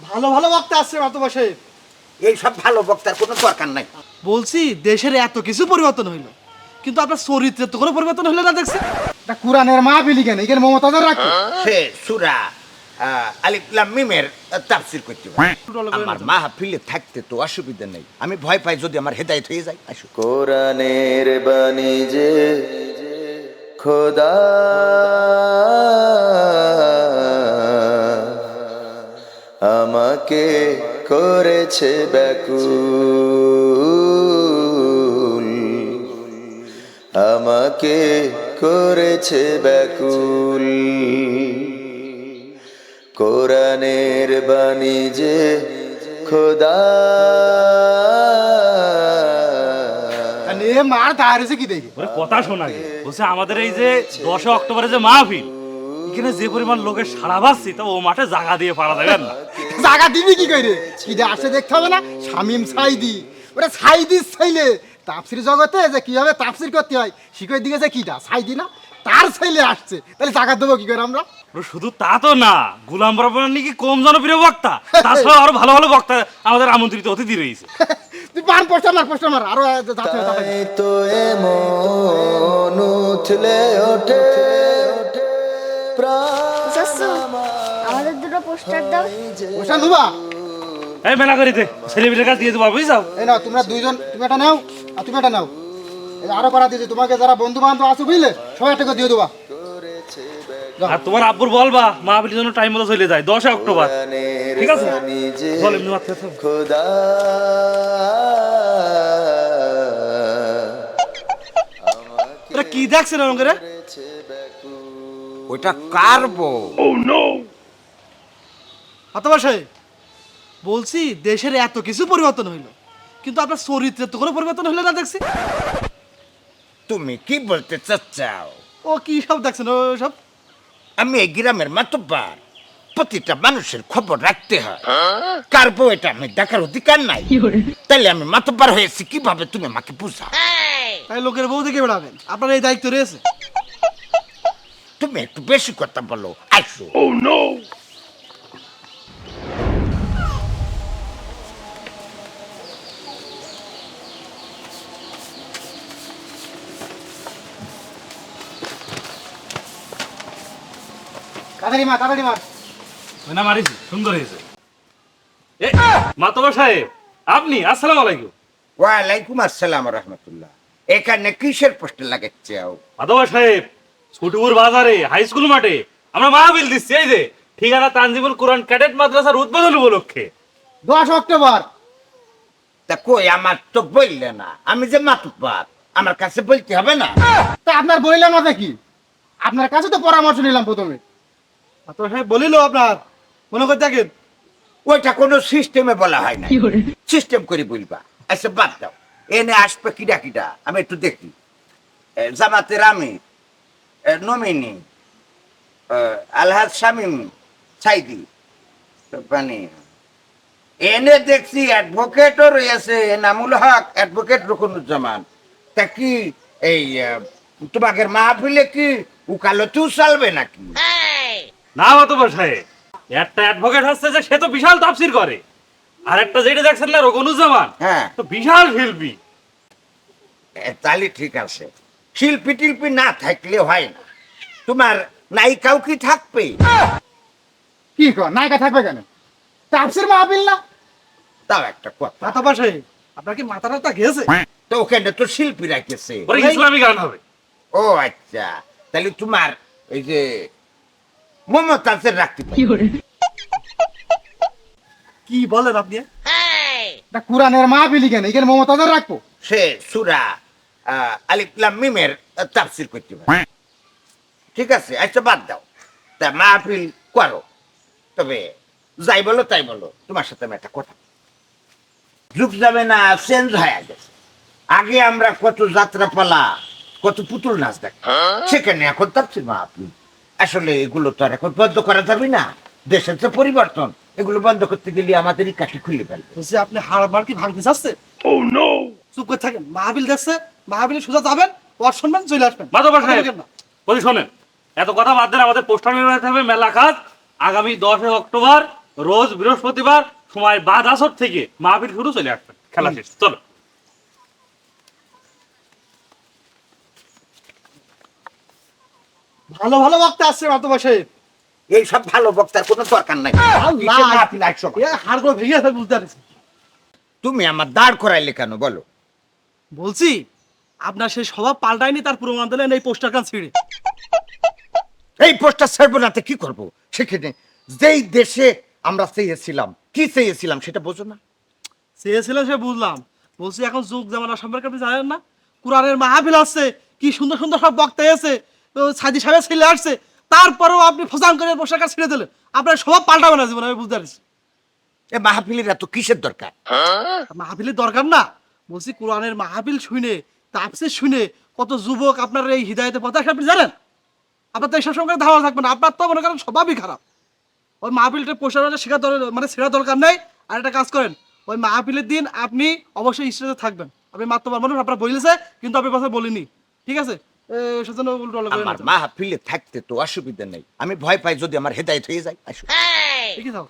ভালো ভালো বক্তা আসছে মাতো বসে এই সব ভালো বক্তার কোনো দরকার নাই। বলছি দেশের এত কিছু পরিবর্তন হইল। কিন্তু আপনার চরিত্রের তো কোনো পরিবর্তন হলো না দেখছি। তা কোরআনের মা বিলি কেন? এখানে মমতাজের রাখো সে সুরা আলিফলাম মিমের তাফসির করতে পারে। আমার মাহফিলে থাকতে তো অসুবিধা নেই। আমি ভয় পাই যদি আমার হেদায়েত হয়ে যায় আসুক। কোরআনের বাণী যে খোদা আমাকে করেছে ব্যাকুল। আমাকে করেছে ব্যাকুল। কোরআনের বাণী যে খোদা। মার দাঁড়িয়েছে কি দেখে? কথা শোনা গে বলছে আমাদের এই যে দশই অক্টোবরে যে মাহফিল এখানে যে পরিমাণ লোকের সারা বাজছি তা ও মাঠে জাগা দিয়ে পারা যাবে না। জায়গা দিবি কি করে কি যে আসে দেখতে হবে না? শামিম সাইদি। ওটা সাইদি ছেলে। তাপসির জগতে যে কীভাবে তাপসির করতে হয় শিখে দিয়েছে কিটা সাইদি না? তার ছেলে আসছে। তাহলে জায়গা দেবো কি করে আমরা? শুধু তা তো না গুলাম বরাবর নাকি কম জনপ্রিয় বক্তা। তাছাড়া আরও ভালো ভালো বক্তা আমাদের আমন্ত্রিত অতিথি রয়েছে। তুই পান পোস্টার মার পোস্টার মার। আরও তো এমন উঠলে ওঠে। চাচ্চু আমাদের দুটো পোস্টার দাও। পোস্টার নুবা এই মেলা করিতে কাছে দিয়ে দেবো বুঝছাও এই নাও তোমরা দুইজন তুমি এটা নাও আর তুমি এটা নাও। আরও করা দিয়েছি তোমাকে যারা বন্ধু বান্ধব আছে বুঝলে? সবাই একটা করে দিয়ে দেবা। আর তোমার আব্বুর বলবা মাহফিলের জন্য টাইম মতো চলে যায় দশই অক্টোবর। ঠিক আছে? খোদা। কি দেখছেন এরকম করে ওইটা কারবো মাতো বসে বলছি দেশের এত কিছু পরিবর্তন হইল। কিন্তু আপনার চরিত্রের তো কোনো পরিবর্তন হলো না দেখছি। তুমি কি বলতে চাচ্ছাও? ও কি সব দেখছেন ও সব? আমি এই গ্রামের মাতব্বার। প্রতিটা মানুষের খবর রাখতে হয়। কার বউ এটা আমি দেখার অধিকার নাই। তাহলে আমি মাতব্বার হয়েছি কীভাবে তুমি আমাকে বুঝাও? তাই লোকের বউ দেখে বেড়াবেন আপনার এই দায়িত্ব রয়েছে। তুমি একটু বেশি কথা বলো আসো তাড়াতাড়ি মার তাড়াতাড়ি মার। ওই না মারিছি সুন্দর হয়েছে। এ মাতবা সাহেব আপনি আসসালামু আলাইকুম। ওয়ালাইকুম আসসালাম রহমতুল্লাহ। এখানে কিসের পোস্টার লাগাচ্ছে মাধবা সাহেব ছুটুপুর বাজারে হাই স্কুল মাঠে আমরা মাহফিল দিচ্ছি এই যে ঠিকানা তানজিবুল কোরআন ক্যাডেট মাদ্রাসার উদ্বোধন উপলক্ষে। দশ অক্টোবর। তা কই আমার তো বললে না আমি যে মাতব্বার আমার কাছে বলতে হবে না। তা আপনার বললাম না কি? আপনার কাছে তো পরামর্শ নিলাম প্রথমে। সাহেব বলিল আপনার। মনে করে দেখেন ওইটা কোনো সিস্টেমে বলা হয় না সিস্টেম করে বলবা। আচ্ছা বাদ দাও। এনে আসবে কিডা কিডা? আমি একটু দেখি। জামাতের আমি নমিনি আলহাজ শামিম সাইদি। মানে এনে দেখছি অ্যাডভোকেটও রয়েছে এনামুল হক অ্যাডভোকেট রকুনুজ্জামান। তা কি এই তোমাদের মাহফিলে কি উকালতিও চলবে নাকি? না মাতবা সাহেব একটা অ্যাডভোকেট হচ্ছে যে সে তো বিশাল তাফসির করে। আর একটা যেটা দেখছেন না রকনুজ্জামান হ্যাঁ। তো বিশাল শিল্পী। তাহলে ঠিক আছে। শিল্পী টিল্পী না থাকলে হয় না। তোমার নায়িকাও কি থাকবে? কি কর নায়িকা থাকবে কেন? তাপসির মাহবিল না? তাও একটা কথা। মাতো বসে আপনার কি মাথা টাথা গেছে? তো ওখানে তো শিল্পী রাখেছে ইসলামী গান হবে। ও আচ্ছা। তাহলে তোমার এই যে মমতাজের রাখতে পারি। কি বলেন আপনি? কোরআনের কেন? এখানে মমতাজের রাখব? সে সুরা আহ, আলিফলাম মিমের তাফসির করতে পারে। ঠিক আছে আচ্ছা বাদ দাও। তা মাহফিল করো। তবে যাই বলো তাই বলো। তোমার সাথে আমি একটা কথা যুগ যাবে না চেঞ্জ হয়ে গেছে। আগে আমরা কত যাত্রা পালা কত পুতুল নাচ দেখ সেখানে এখন তাফসির মাহফিল। আসলে এগুলো তো আর এখন বন্ধ করা যাবে না। দেশের যে পরিবর্তন এগুলো বন্ধ করতে গেলে আমাদেরই কাঠি খুলে ফেলবে। বলছি আপনি হাড় কি ভাঙতে চাচ্ছে চুপ করে থাকেন মাহবিল দেখছে মাহবিলে সোজা যাবেন ওর শুনবেন চলে আসবেন মাধবা সাহেব বলি শোনেন এত কথা বাদ দেন আমাদের পোস্টার নির্মাণ হবে মেলা কাজ। আগামী দশই অক্টোবর রোজ বৃহস্পতিবার সময় বাদ আসর থেকে মাহফিল শুরু চলে আসবেন খেলা শেষ চলো। ভালো ভালো বক্তা আসছে মাতো বসে এই সব ভালো বক্তার কোনো দরকার নাই। ভেঙে আছে বুঝতে পারছি। তুমি আমার দাঁড় করাইলে কেন বলো? বলছি আপনার সেই স্বভাব পাল্টায়নি তার প্রমাণ দিলেন এই পোস্টার কান ছিঁড়ে। এই পোস্টার ছাড়বো না কি করব? সেখানে যেই দেশে আমরা চেয়েছিলাম কি চেয়েছিলাম সেটা বোঝো না। চেয়েছিলেন সে বুঝলাম। বলছি এখন যুগ জামানা সম্পর্কে আপনি জানেন না? কোরআনের মাহফিল আছে কি সুন্দর সুন্দর সব বক্তা এসে সাদি সাহেব ছেলে আসছে তারপরেও আপনি ফসান করে কার্ড ছিঁড়ে দিলেন। আপনার স্বভাব পাল্টাবে না জীবন আমি বুঝতে পারছি। এ মাহফিলের এত কিসের দরকার? মাহফিলের দরকার না। বলছি কোরআনের মাহফিল শুনে তাপসির শুনে কত যুবক আপনার এই হৃদায়তে পথে আসে আপনি জানেন? আপনার তো এইসব সঙ্গে ধারণা থাকবে না। আপনার তো মনে করেন স্বভাবই খারাপ। ওই মাহফিলটা পোস্টার শেখা দরকার মানে শেখা দরকার নেই। আর একটা কাজ করেন ওই মাহফিলের দিন আপনি অবশ্যই স্টেজে থাকবেন। আপনি মাত্র মানুষ আপনার বলেছে কিন্তু আপনি কথা বলিনি। ঠিক আছে? সেজন্য উল্টো। আমার মাহফিলে থাকতে তো অসুবিধা নেই। আমি ভয় পাই যদি আমার হেদায়ত হয়ে যায় আসো ঠিক থাক